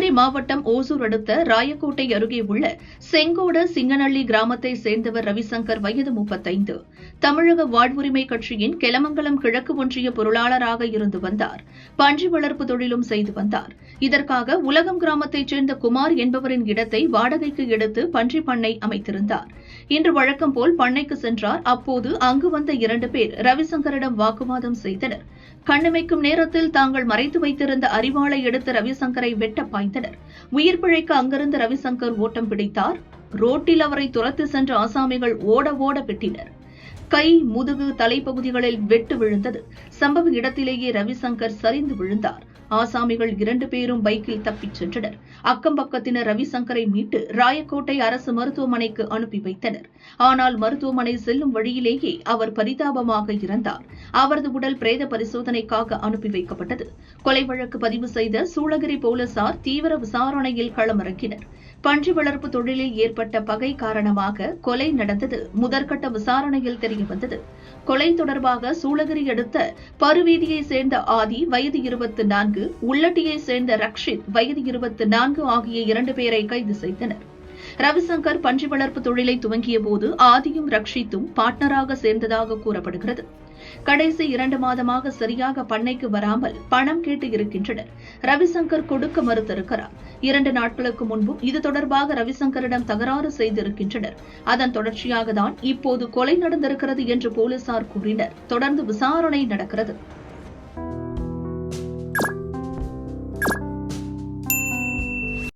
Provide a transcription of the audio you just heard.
நீலகிரி மாவட்டம் ஓசூர் அடுத்த ராயக்கோட்டை அருகே உள்ள செங்கோட சிங்கநள்ளி கிராமத்தை சேர்ந்தவர் ரவிசங்கர் வயது முப்பத்தைந்து. தமிழக வாழ்வுரிமை கட்சியின் கெலமங்கலம் கிழக்கு ஒன்றிய பொருளாளராக இருந்து வந்தார். பன்றி வளர்ப்பு தொழிலும் செய்து வந்தார். இதற்காக உலகம் கிராமத்தைச் சேர்ந்த குமார் என்பவரின் இடத்தை வாடகைக்கு எடுத்து பன்றி பண்ணை அமைத்திருந்தார். இன்று வழக்கம் போல் பண்ணைக்கு சென்றார். அப்போது அங்கு வந்த இரண்டு பேர் ரவிசங்கரிடம் வாக்குவாதம் செய்தனர். கண்ணமைக்கும் நேரத்தில் தாங்கள் மறைத்து வைத்திருந்த அறிவாளை எடுத்து ரவிசங்கரை வெட்ட பாய்ந்தனர். உயிர் பிழைக்க அங்கிருந்த ரவிசங்கர் ஓட்டம் பிடித்தார். ரோட்டில் அவரை துரத்து சென்ற ஆசாமிகள் ஓட ஓட வெட்டினர். கை முதுகு தலைப்பகுதிகளில் வெட்டு விழுந்தது. சம்பவ இடத்திலேயே ரவிசங்கர் சரிந்து விழுந்தார். ஆசாமிகள் இரண்டு பேரும் பைக்கில் தப்பிச் சென்றனர். அக்கம் பக்கத்தினர் ரவிசங்கரை மீட்டு ராயக்கோட்டை அரசு மருத்துவமனைக்கு அனுப்பி வைத்தனர். ஆனால் மருத்துவமனை செல்லும் வழியிலேயே அவர் பரிதாபமாக இறந்தார். அவரது உடல் பிரேத பரிசோதனைக்காக அனுப்பி வைக்கப்பட்டது. கொலை வழக்கு பதிவு செய்த சூளகிரி போலீசார் தீவிர விசாரணையில் களமிறங்கினர். பன்றி வளர்ப்பு தொழிலில் ஏற்பட்ட பகை காரணமாக கொலை நடந்தது முதற்கட்ட விசாரணையில் தெரியவந்தது கொலை தொடர்பாக சூளகிரி அடுத்த பருவீதியை சேர்ந்த ஆதி வயது இருபத்தி நான்கு உள்ளட்டியை சேர்ந்த ரக்ஷித் வயது இருபத்தி நான்கு ஆகிய இரண்டு பேரை கைது செய்தனர். ரவிசங்கர் பன்றி வளர்ப்பு தொழிலை துவங்கிய போது ஆதியும் ரக்ஷித்தும் பார்ட்னராக சேர்ந்ததாக கூறப்படுகிறது. கடைசி இரண்டு மாதமாக சரியாக பண்ணைக்கு வராமல் பணம் கேட்டு இருக்கின்றனர். ரவிசங்கர் கொடுக்க மறுத்திருக்கிறார். இரண்டு நாட்களுக்கு முன்பும் இது தொடர்பாக ரவிசங்கரிடம் தகராறு செய்திருக்கின்றனர். அதன் தொடர்ச்சியாக தான் இப்போது கொலை நடந்திருக்கிறது என்று போலீசார் கூறினர். தொடர்ந்து விசாரணை நடக்கிறது.